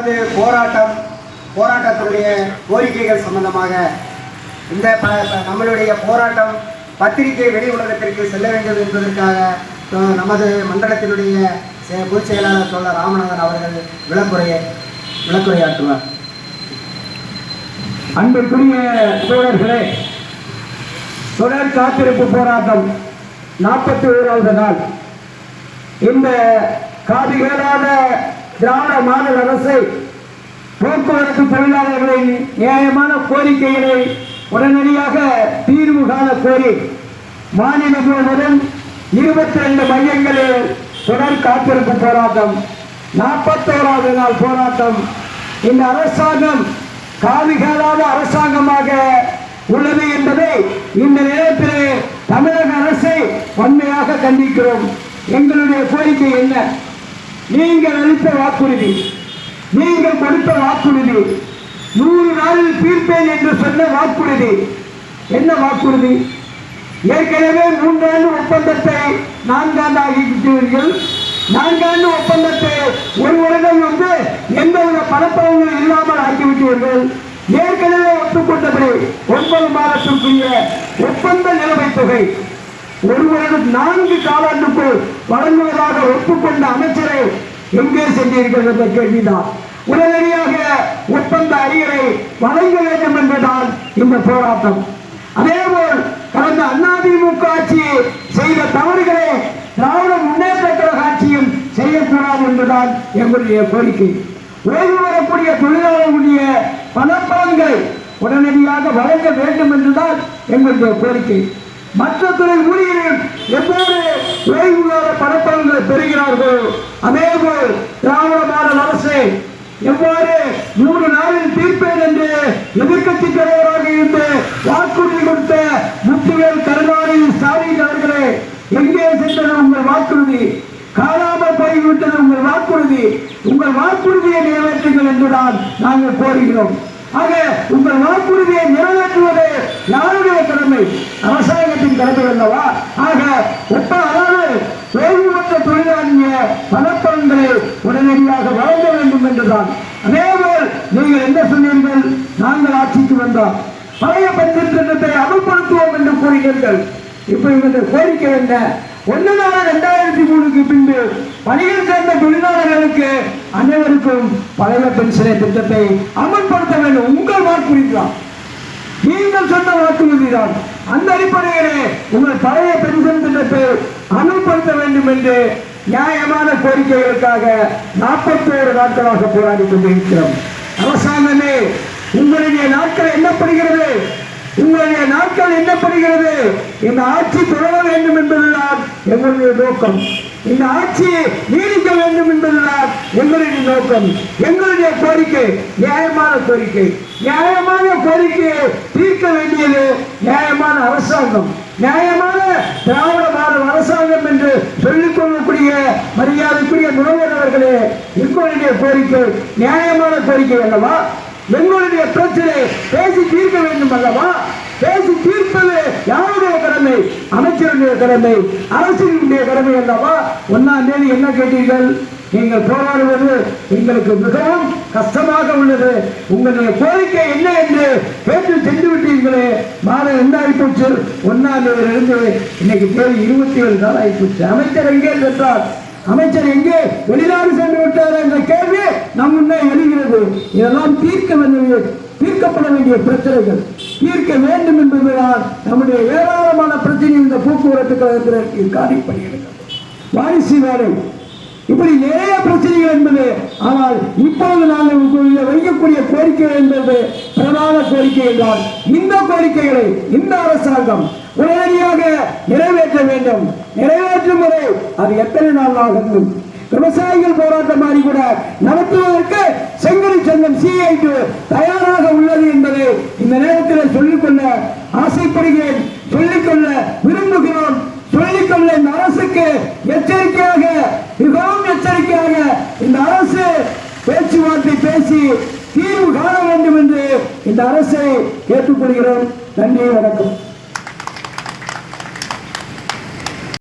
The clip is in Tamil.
நமது போராட்டம் போராட்டத்தினுடைய கோரிக்கைகள் சம்பந்தமாக இந்த ப- நம்மளுடைய போராட்டம் பத்திரிகை வெளி உலகத்திற்கு செல்ல வேண்டும் என்பதற்காக நமது மண்டலத்தினுடைய பொதுச் செயலாளர் தோழர் ராமநாதன் அவர்கள் விளக்குரையை விளக்குரையாற்றுவார். அன்பிற்குரிய தோழர்களே தொடர் காத்திருப்பு போராட்டம் நாற்பத்தி ஓராவது நாள். இந்த காது கேளாத திராவிட மாநில அரசை போக்குவரத்து தொழிலாளர்களின் நியாயமான கோரிக்கைகளை உடனடியாக தீர்வு காண கோரி மாநிலம் முழுவதும் இருபத்தி ரெண்டு மையங்களில் தொடர் காத்திருப்பு போராட்டம் நாற்பத்தோராவது நாள் போராட்டம். இந்த அரசாங்கம் காவிகாலாத அரசாங்கமாக உள்ளது என்பதை இந்த நேரத்தில் தமிழக அரசை வன்மையாக கண்டிக்கிறோம். எங்களுடைய கோரிக்கை என்ன? நீங்கள் அளித்த வாக்குறுதி. நீங்கள் கொடுத்த வாக்குறுதி. நூறு நாளில் தீர்ப்பேன் என்று சொன்ன வாக்குறுதி. என்ன வாக்குறுதி? ஏற்கனவே மூன்றாண்டு ஒப்பந்தத்தை நான்காண்டு ஆகிவிட்டீர்கள். நான்காண்டு ஒப்பந்தத்தை ஒரு வருடம் வந்து எந்தவித பணப்பலன்கள் இல்லாமல் ஆக்கிவிட்டீர்கள் ஏற்கனவே ஒத்துக்கொண்டபடி ஒன்பது மாதத்திற்குரிய ஒப்பந்த நிலுவைத் தொகை ஒரு வருடம் நான்கு காலாண்டுக்குள் வழங்குவதாக ஒப்புக்கொண்ட அமைச்சரை எங்கே சென்றீர்கள் என்ற கேள்விதான். உடனடியாக ஒப்பந்த அறியரை வழங்க வேண்டும் என்பதுதான் இந்த போராட்டம். அதேபோல் கடந்த அதிமுக ஆட்சி செய்த தவறுகளை திராவிட முன்னேற்ற கழக ஆட்சியும் செய்யக்கூடாது என்பதுதான் எங்களுடைய கோரிக்கை. ஓய்வு வரக்கூடிய தொழிலாளர்களுடைய பணப்பலன்களை உடனடியாக வழங்க வேண்டும் என்றுதான் எங்களுடைய கோரிக்கை. மற்ற துறை ஊழியர்கள் எவ்வாறு ஓய்வு கால பணப்பலன்களை பெறுகிறார்களோ அதேபோல் திராவிட மாடல் அரசு எவ்வாறு நூறு நாளில் தீர்ப்பேன் என்று எதிர்க்கட்சி தலைவராக இருந்து வாக்குறுதி கொடுத்த முத்துவேல் கருணாநிதி ஸ்டாலின் அவர்களே எங்கே சென்றது உங்கள் வாக்குறுதி? காணாமல் போய்விட்டது உங்கள் வாக்குறுதி. உங்கள் வாக்குறுதியை நிறைவேற்றுங்கள் என்றுதான் நாங்கள் கோருகிறோம். ஆக உங்கள் வாக்குறுதியை நிறைவேற்றுவது யாருடைய கடமை அரசாங்கத்தின் கடமை அல்லவா? ஆக ஒப்ப அளவு ஓய்வு பெற்ற தொழிலாளிய பணப்பலன்களை உடனடியாக வழங்க வேண்டும் என்றுதான். அதேபோல் நீங்கள் என்ன சொன்னீர்கள்? நாங்கள் ஆட்சிக்கு வந்தோம். பழைய பட்ஜெட் திட்டத்தை அமல்படுத்துவோம் என்று கூறுகிறீர்கள். இப்ப இவங்க கோரிக்கை என்ன? ஒன்று நாள் ரெண்டாயிரத்தி மூணுக்கு பின்பு பணியில் சேர்ந்த தொழிலாளர்களுக்கு அனைவருக்கும் பழைய பென்ஷனை திட்டத்தை அமல்படுத்த வேண்டும். உங்கள் வாக்குறுதிதான். நீங்கள் சொன்ன வாக்குறுதிதான் அந்த அடிப்படையிலே உங்கள் பழைய பென்ஷன் திட்டத்தை அமல்படுத்த வேண்டும் என்று நியாயமான கோரிக்கைகளுக்காக நாற்பத்தோரு நாட்களாக போராடி கொண்டிருக்கிறோம். அரசாங்கமே உங்களுடைய நாட்கள் எண்ணப்படுகிறது. உங்களுடைய நாட்கள் எண்ணப்படுகிறது. இந்த ஆட்சி தொடர வேண்டும் என்பதுதான் எங்களுடைய நோக்கம். இந்த ஆட்சி நீடிக்க வேண்டும் என்பதுதான் எங்களுடைய நோக்கம் எங்களுடைய கோரிக்கை நியாயமான கோரிக்கை. நியாயமான கோரிக்கையை தீர்க்க வேண்டியது நியாயமான அரசாங்கம். நியாயமான திராவிட மாடல் அரசாங்கம் என்று சொல்லிக் கொள்ளக்கூடிய மரியாதைக்குரிய முதல்வர் அவர்களே எங்களுடைய கோரிக்கை நியாயமான கோரிக்கை அல்லவா? எங்களுடைய பிரச்சனை பேசி தீர்க்க வேண்டும் அல்லவா? பேசி தீர்ப்பது யாருடைய கடமை? அமைச்சருடைய கடமை அரசினுடைய கடமை அல்லவா? ஒன்னாம் தேதி என்ன கேட்டீர்கள்? நீங்கள் போராடுவது எங்களுக்கு மிகவும் கஷ்டமாக உள்ளது. உங்களுடைய கோரிக்கை என்ன என்று கேட்டு சென்று விட்டீர்களே மாதம் என்ன ஆகிப்போச்சு ஒன்னாம் தேதியிலிருந்து இன்னைக்கு தேதி இருபத்தி ஏழு நாள் ஆகிப்போச்சு அமைச்சர் எங்கே சென்றார்? அமைச்சர் எங்கே? வெளிநாடு சென்று விட்டார் என்ற கேள்வி நம் முன்னே எழுகிறது. இதெல்லாம் தீர்க்க வேண்டிய தீர்க்கப்பட வேண்டிய பிரச்சனைகள். தீர்க்க வேண்டும் என்பதுதான் நம்முடைய ஏராளமான பிரச்சனை இந்த போக்குவரத்து கழகத்தில் காணிப்படுகிறது வாரிசு வேலை. இப்படி நிறைய பிரச்சனைகள் என்பது ஆனால் இப்பொழுது நாங்கள் வைக்கக்கூடிய கோரிக்கைகள் என்பது பிரதான கோரிக்கை என்றால் இந்த கோரிக்கைகளை இந்த அரசாங்கம் உடனடியாக நிறைவேற்ற வேண்டும். நிறைவேற்றும் வரை அது எத்தனை நாள் ஆகும் விவசாயிகள் போராட்டம் மாதிரி கூட நடத்துவதற்கு செங்கல் சங்கம் சிஐக்கு தயாராக உள்ளது என்பதை இந்த நேரத்தில் சொல்லிக்கொள்ள ஆசைப்படுகிறேன் சொல்லிக்கொள்ள விரும்புகிறோம் சொல்லிக்கொள்ள இந்த அரசுக்கு எச்சரிக்கையாக மிகவும் எச்சரிக்கையாக இந்த அரசு பேச்சுவார்த்தை பேசி தீர்வு காண வேண்டும் என்று இந்த அரசை கேட்டுக்கொள்கிறோம். நன்றி வணக்கம்.